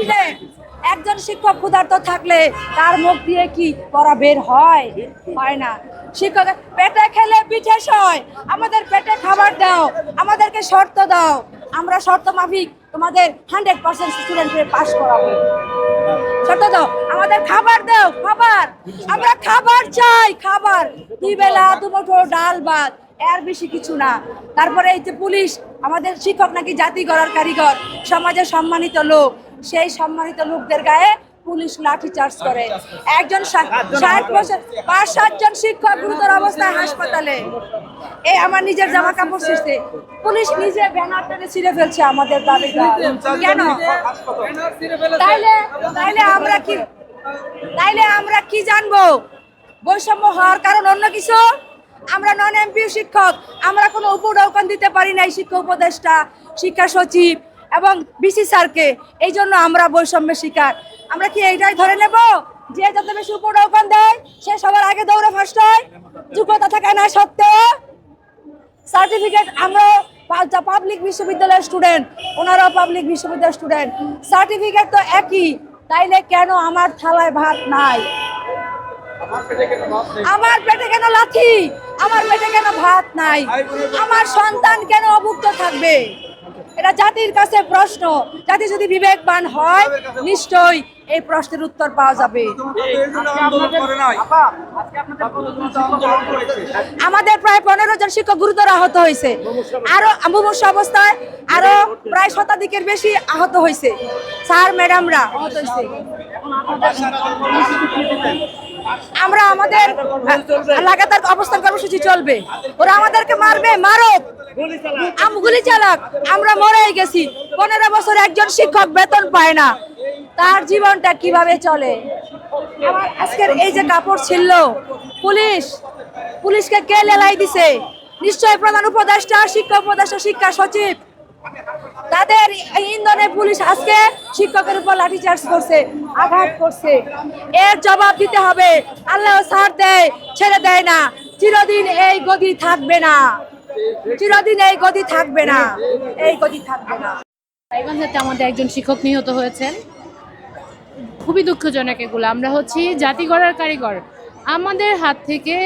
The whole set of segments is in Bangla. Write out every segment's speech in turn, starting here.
কেমনে একজন শিক্ষক ক্ষুধার্ত থাকলে তার মুখ দিয়ে কি পড়া বের হয়? হয় না। শিক্ষক পেটে খেলে পিঠে সয় আমাদের পেটে খাবার দাও। আমাদেরকে শর্ত দাও। আমরা শর্ত মাফিক। তোমাদের হান্ড্রেড পার্সেন্ট স্টুডেন্টকে পাস করাবো। শর্ত দাও। আমাদের খাবার দাও, খাবার। আমরা খাবার চাই, খাবার। দুই বেলা দুমুঠো ডাল, ভাত। এর বেশি কিছু না। তারপরে এই যে পুলিশ, আমাদের শিক্ষক নাকি জাতি গড়ার কারিগর সমাজে সম্মানিত লোক। সেই সম্মানিত লোকদের গায়ে পুলিশ লাঠি চার্জ করে। একজন ষাট বছর পাঁচ সাতজন শিক্ষক গুরুতর অবস্থায় হাসপাতালে। এই আমার নিজের জামা কাপড় ছিঁড়ছে। পুলিশ নিজে ব্যানার টেনে ছিঁড়ে ফেলছে আমাদের দাবি কেন? তাইলে তাইলে আমরা কি তাইলে আমরা কি জানব? বৈষম্য হওয়ার কারণ অন্য কিছু? আমরা নন এমপি শিক্ষক। আমরা কোনো উপডৌকন দিতে পারি নাই শিক্ষা উপদেষ্টা, শিক্ষা সচিব এবং বিসি স্যারকে, এই জন্য আমরা বৈষম্যের শিকার। আমরা কি এইটাই ধরে নেব? যে যত বেশি উপডৌকন দেয়, সে সবার আগে দৌড়ে ফার্স্ট হয়। যোগ্যতা থাকে না সত্ত্বেও সার্টিফিকেট আমরা পাবলিক বিশ্ববিদ্যালয়ের স্টুডেন্ট ওনারাও পাবলিক বিশ্ববিদ্যালয়ের স্টুডেন্ট সার্টিফিকেট তো একই, তাইলে কেন আমার থালায় ভাত নাই? আমার পেটে কেন লাথি? আমার পেটে কেন ভাত নাই? আমার সন্তান কেন অভুক্ত থাকবে? এটা জাতির কাছে প্রশ্ন। জাতি যদি বিবেকবান হয়, নিশ্চয়ই এই প্রশ্নের উত্তর পাওয়া যাবে। আমাদের প্রায় পনেরো জন শিক্ষক গুরুতর আহত হয়েছে। আরও মুমূর্ষ অবস্থায় আরও প্রায় শতাধিকের বেশি আহত হয়েছে। স্যার, ম্যাডামরা আহত হয়েছে। আমরা আমাদের লাগাতার অবস্থান কর্মসূচি চলবে। ওরা আমাদেরকে মারবে, মারক। গুলি চালাক, আমরা মরে গেছি। পনেরো বছর একজন শিক্ষক বেতন পায় না। তার জীবনটা কীভাবে চলে? আজকের এই যে কাপড় ছিল পুলিশ, পুলিশকে কে লেলাই দিছে? নিশ্চয় প্রধান উপদেষ্টা, শিক্ষা উপদেষ্টা, শিক্ষা সচিব। তাদের এই ইন্ধনে পুলিশ আজকে শিক্ষকের উপর লাঠিচার্জ করছে, আঘাত করছে। এর জবাব দিতে হবে। আল্লাহ ছাড় দেয়, ছেড়ে দেয় না। চিরদিন এই গদি থাকবে না। চিরদিন এই গদি থাকবে না। এই গদি থাকবে না। আমাদের একজন শিক্ষক নিহত হয়েছেন। খুবই দুঃখজনক এগুলো। আমরা হচ্ছি জাতি গড়ার কারিগর। আমাদের হাত থেকে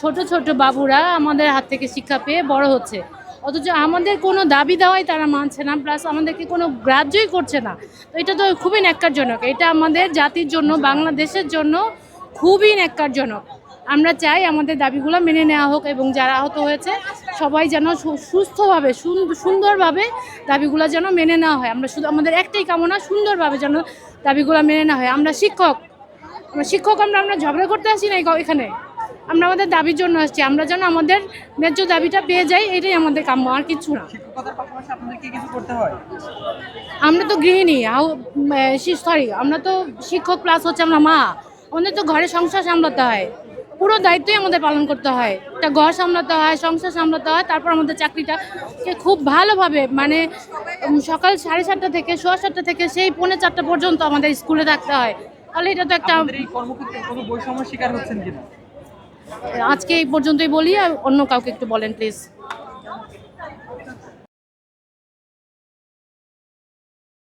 ছোট ছোট বাবুরা আমাদের হাত থেকে শিক্ষা পেয়ে বড় হচ্ছে। অথচ আমাদের কোনো দাবি দেওয়াই তারা মানছে না প্লাস আমাদেরকে কোনো গ্রাহ্যই করছে না। তো এটা তো খুবই ন্যাক্কারজনক। এটা আমাদের জাতির জন্য, বাংলাদেশের জন্য খুবই ন্যাক্কারজনক। আমরা চাই আমাদের দাবিগুলো মেনে নেওয়া হোক এবং যারা আহত হয়েছে, সবাই যেন সুস্থভাবে, সুন- সুন্দরভাবে দাবিগুলো যেন মেনে নেওয়া হয়। আমরা শুধু, আমাদের একটাই কামনা, সুন্দরভাবে যেন দাবিগুলো মেনে নেওয়া হয়। আমরা শিক্ষক আমরা শিক্ষক, আমরা আমরা ঝগড়া করতে আসি না এখানে। আমরা আমাদের দাবির জন্য আসছি। আমরা যেন আমাদের ন্যায্য দাবিটা পেয়ে যাই এটাই আমাদের কাম্য আর কিছু না। আমরা তো গৃহিণী সরি আমরা তো শিক্ষক প্লাস হচ্ছে আমরা মা। আমাদের তো ঘরে সংসার সামলাতে হয়। পুরো দায়িত্বই আমাদের পালন করতে হয়। একটা ঘর সামলাতে হয় সংসার সামলাতে হয় তারপর আমাদের চাকরিটা খুব ভালোভাবে মানে সকাল সাড়ে সাতটা থেকে সোয়া সাতটা থেকে সেই পৌনে চারটা পর্যন্ত আমাদের স্কুলে থাকতে হয়। তাহলে এটা তো একটা শিকার হচ্ছেন কিনা? আজকে এই পর্যন্তই বলি আর অন্য কাউকে একটু বলেন প্লিজ